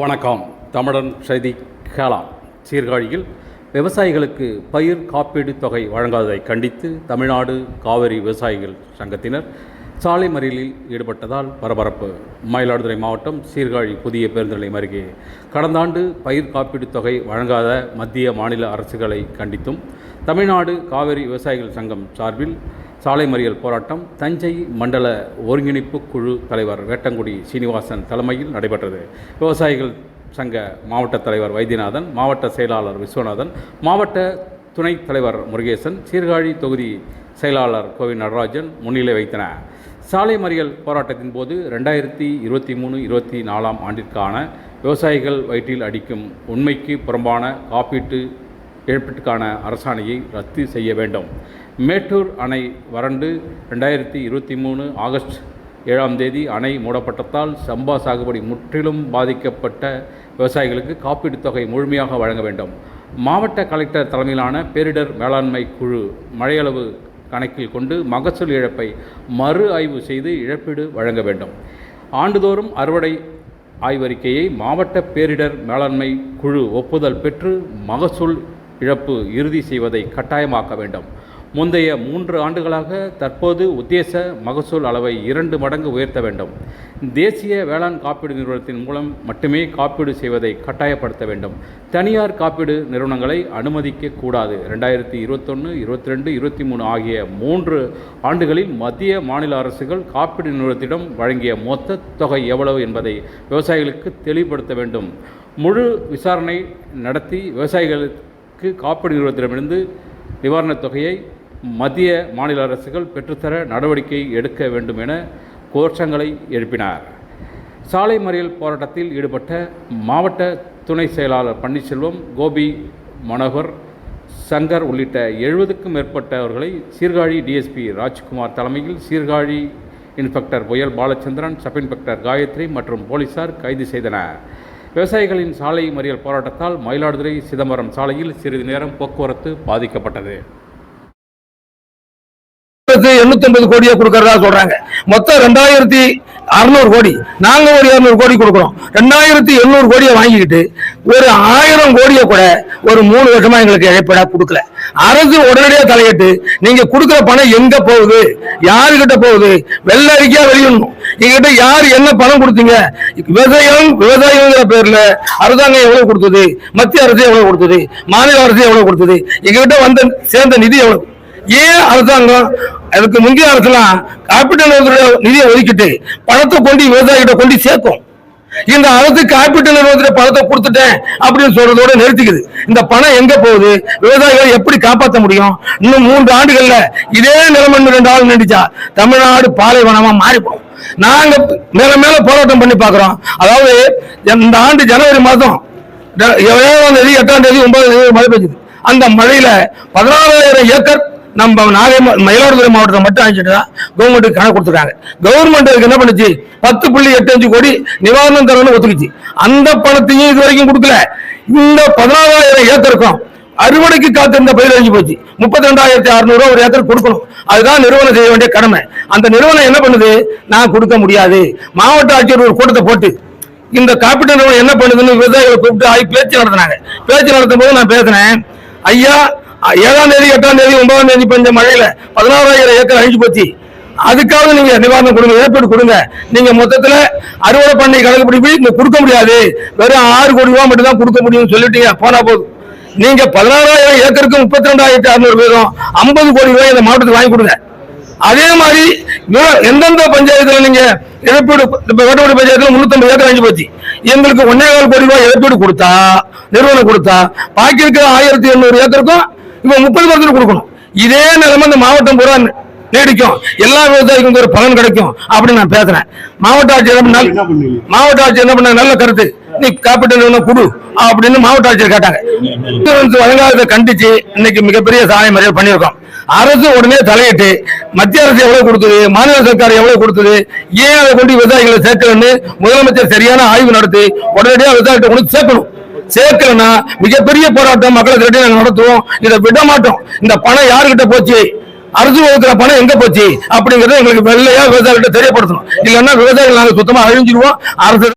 வணக்கம். தமிழன் செய்தி கேளாம். சீர்காழியில் விவசாயிகளுக்கு பயிர் காப்பீடு தொகை வழங்காததை கண்டித்து தமிழ்நாடு காவிரி விவசாயிகள் சங்கத்தினர் சாலை மறியலில் ஈடுபட்டதால் பரபரப்பு. மயிலாடுதுறை மாவட்டம் சீர்காழி புதிய பேருந்து நிலையம் அருகே கடந்த ஆண்டு பயிர் காப்பீடு தொகை வழங்காத மத்திய மாநில அரசுகளை கண்டித்தும் தமிழ்நாடு காவிரி விவசாயிகள் சங்கம் சார்பில் சாலை மறியல் போராட்டம் தஞ்சை மண்டல ஒருங்கிணைப்பு குழு தலைவர் வேட்டங்குடி சீனிவாசன் தலைமையில் நடைபெற்றது. விவசாயிகள் சங்க மாவட்ட தலைவர் வைத்தியநாதன் மாவட்ட செயலாளர் விஸ்வநாதன் மாவட்ட துணைத் தலைவர் முருகேசன் சீர்காழி தொகுதி செயலாளர் கோவி நடராஜன் முன்னிலை வைத்தனர். சாலை மறியல் போராட்டத்தின் போது ரெண்டாயிரத்தி இருபத்தி மூணு இருபத்தி நாலாம் ஆண்டிற்கான விவசாயிகள் வயிற்றில் அடிக்கும் உண்மைக்கு புறம்பான காப்பீட்டு இழப்பீட்டுக்கான அரசாணையை ரத்து செய்ய வேண்டும். மேட்டூர் அணை வறண்டு ரெண்டாயிரத்தி இருபத்தி மூணு ஆகஸ்ட் ஏழாம் தேதி அணை மூடப்பட்டதால் சம்பா சாகுபடி முற்றிலும் பாதிக்கப்பட்ட விவசாயிகளுக்கு காப்பீட்டுத் தொகை முழுமையாக வழங்க வேண்டும். மாவட்ட கலெக்டர் தலைமையிலான பேரிடர் மேலாண்மை குழு மழையளவு கணக்கில் கொண்டு மகசூல் இழப்பை மறு ஆய்வு செய்து இழப்பீடு வழங்க வேண்டும். ஆண்டுதோறும் அறுவடை ஆய்வறிக்கையை மாவட்ட பேரிடர் மேலாண்மை குழு ஒப்புதல் பெற்று மகசூல் இழப்பு இறுதி செய்வதை கட்டாயமாக்க வேண்டும். முந்தைய மூன்று ஆண்டுகளாக தற்போது உத்தேச மகசூல் அளவை இரண்டு மடங்கு உயர்த்த வேண்டும். தேசிய வேளாண் காப்பீடு நிறுவனத்தின் மூலம் மட்டுமே காப்பீடு செய்வதை கட்டாயப்படுத்த வேண்டும். தனியார் காப்பீடு நிறுவனங்களை அனுமதிக்க கூடாது. ரெண்டாயிரத்தி இருபத்தொன்று இருபத்தி ரெண்டு இருபத்தி மூணு ஆகிய மூன்று ஆண்டுகளில் மத்திய மாநில அரசுகள் காப்பீடு நிறுவனத்திடம் வழங்கிய மொத்த தொகை எவ்வளவு என்பதை விவசாயிகளுக்கு தெளிவுபடுத்த வேண்டும். முழு விசாரணை நடத்தி விவசாயிகளுக்கு காப்பீடு நிறுவனத்திடமிருந்து நிவாரணத் தொகையை மத்திய மாநில அரசுகள் பெற்றுத்தர நடவடிக்கை எடுக்க வேண்டும் என கோஷங்களை எழுப்பினார். சாலை மறியல் போராட்டத்தில் ஈடுபட்ட மாவட்ட துணை செயலாளர் பன்னீர்செல்வம் கோபி மனோகர் சங்கர் உள்ளிட்ட எழுபதுக்கும் மேற்பட்டவர்களை சீர்காழி டிஎஸ்பி ராஜ்குமார் தலைமையில் சீர்காழி இன்ஸ்பெக்டர் புயல் பாலச்சந்திரன் சப் இன்ஸ்பெக்டர் காயத்ரி மற்றும் போலீசார் கைது செய்தனர். விவசாயிகளின் சாலை மறியல் போராட்டத்தால் மயிலாடுதுறை சிதம்பரம் சாலையில் சிறிது நேரம் போக்குவரத்து பாதிக்கப்பட்டது. எண்ணூத்தி ஐம்பது கோடியை கொடுக்கறதா சொல்றாங்க. மொத்தம் ரெண்டாயிரத்தி அறுநூறு கோடி. நாங்க ஒரு இருநூறு கோடி கொடுக்குறோம். ரெண்டாயிரத்தி எண்ணூறு கோடியை வாங்கிக்கிட்டு ஒரு ஆயிரம் கோடியை கூட ஒரு மூணு வருஷமா எங்களுக்கு இழப்பீடா கொடுக்கல. அரசு உடனடியாக தலையிட்டு நீங்க கொடுக்குற பணம் எங்க போகுது? யாருகிட்ட போகுது? வெள்ள அறிக்கையா வெளியிடணும். எங்ககிட்ட யார் என்ன பணம் கொடுத்தீங்க? விவசாயம் விவசாயங்கிற பேர்ல அரசாங்கம் எவ்வளவு கொடுத்தது? மத்திய அரசு எவ்வளவு கொடுத்தது? மாநில அரசு எவ்வளவு கொடுத்தது? எங்ககிட்ட வந்த சேர்ந்த நிதி எவ்வளவு? ஏன் அரசாங்கம் அதுக்கு முந்தைய அரசுலாம் காப்பீட்டு நிறுவனத்துடைய நிதியை ஒதுக்கிட்டு பணத்தை கொண்டு விவசாயிகிட்ட கொண்டு சேர்க்கும். இந்த அரசு காப்பீட்டு நிறுவனத்துடைய பணத்தை கொடுத்துட்டேன் அப்படின்னு சொல்றதோட நிறுத்திக்குது. இந்த பணம் எங்க போகுது? விவசாயிகளை எப்படி காப்பாற்ற முடியும்? இன்னும் மூன்று ஆண்டுகள்ல இதே நிலைமை இன்னும் ரெண்டு ஆள் தமிழ்நாடு பாலைவனமா மாறிப்போம். நாங்க மேல மேல போராட்டம் பண்ணி பாக்குறோம் அதாவது இந்த ஆண்டு ஜனவரி மாதம் ஏழாம் தேதி எட்டாம் தேதி ஒன்பதாம் தேதி மழை பெய்யுது. அந்த மழையில பதினாறாயிரம் ஏக்கர் நம்ம நாகை மா- மயிலாடுதுறை மாவட்டத்தை மட்டும் அழிச்சிட்டு தான் கவர்மெண்ட்டுக்கு கணக்கு கொடுத்துருக்காங்க. கவர்மெண்ட் அதுக்கு என்ன பண்ணுச்சு? பத்து புள்ளி எட்டு அஞ்சு கோடி நிவாரணம் தரணும்னு ஒத்துக்குச்சு. அந்த பணத்தையும் இது வரைக்கும் கொடுக்கல. இந்த பதினாறாயிரம் ஏக்கருக்கும் அறுவடைக்கு காத்திருந்த பயிர் அழிஞ்சு போச்சு. முப்பத்தி ரெண்டாயிரத்தி அறுநூறுவா ஒரு ஏக்கர் கொடுக்கணும். அதுதான் நிறுவனம் செய்ய வேண்டிய கடமை. அந்த நிறுவனம் என்ன பண்ணுது? நான் கொடுக்க முடியாது. மாவட்ட ஆட்சியர் ஒரு கூட்டத்தை போட்டு இந்த காப்பீட்டு நிறுவனம் என்ன பண்ணுதுன்னு விவசாயிகளை கூப்பிட்டு ஆகி பேச்சு நடத்தினாங்க. பேச்சு நடத்தும் போது நான் பேசினேன். ஐயா ஏழாம் தேதி எட்டாம் தேதி ஒன்பதாம் தேதி பெஞ்ச மழையில பதினாறாயிரம் ஏக்கர் அழிஞ்சு போச்சு. அதுக்காக நீங்க நிவாரணம் கொடுங்க இழப்பீடு கொடுங்க. நீங்க மொத்தத்துல அறுவடை பண்ணை கணக்குப்படி போய் இங்க கொடுக்க முடியாது. வெறும் ஆறு கோடி ரூபாய் மட்டும் தான் கொடுக்க முடியும்னு சொல்லிட்டீங்க போனா போதும். நீங்க பதினாறாயிரம் ஏக்கருக்கு முப்பத்தி ரெண்டாயிரத்தி அறுநூறு பேரும் ஐம்பது கோடி ரூபாய் இந்த மாவட்டத்துக்கு வாங்கி கொடுங்க. அதே மாதிரி எந்தெந்த பஞ்சாயத்துல நீங்க இழப்பீடு இப்ப பஞ்சாயத்துல முன்னூத்தி ஏக்கர் அஞ்சு போச்சு. எங்களுக்கு ஒன்னே கால் கோடி ரூபாய் இழப்பீடு கொடுத்தா நிறுவனம் கொடுத்தா பாக்கி இருக்கிற ஆயிரத்தி எண்ணூறு ஏக்கருக்கும் இப்ப முப்பது பர்சன்ட் கொடுக்கணும். இதே நிலைமை இந்த மாவட்டம் பூரா நீடிக்கும். எல்லா விவசாயிக்கும் ஒரு பலன் கிடைக்கும் அப்படின்னு நான் பேசுறேன். மாவட்ட ஆட்சியர்? மாவட்ட ஆட்சியர் என்ன பண்ணாங்க? நல்ல கருத்து. நீ காப்பீட்டு கொடு அப்படின்னு மாவட்ட ஆட்சியர் கேட்டாங்க. இன்சூரன்ஸ் வழங்காததை கண்டிச்சு இன்னைக்கு மிகப்பெரிய சாலை மறியல் பண்ணியிருக்கோம். அரசு உடனே தலையிட்டு மத்திய அரசு எவ்வளவு கொடுத்தது? மாநில சர்க்கார் எவ்வளவு கொடுத்தது? ஏன் அதை கொண்டு விவசாயிகளை சேர்க்கலன்னு முதலமைச்சர் சரியான ஆய்வு நடத்தி உடனடியாக விவசாயிகிட்ட கொண்டு சேர்க்கணும். சேர்க்கலன்னா மிகப்பெரிய போராட்டம் மக்களை திரட்டி நாங்கள் நடத்துவோம். இதை விட மாட்டோம் இந்த பணம் யாருக்கிட்ட போச்சு? அரசு வகுக்கிற பணம் எங்க போச்சு? அப்படிங்கறத எங்களுக்கு வெள்ளையா விவசாயிகிட்ட தெரியப்படுத்தணும். இல்லைன்னா விவசாயிகள் நாங்கள் சுத்தமா அழிஞ்சிருவோம். அரசு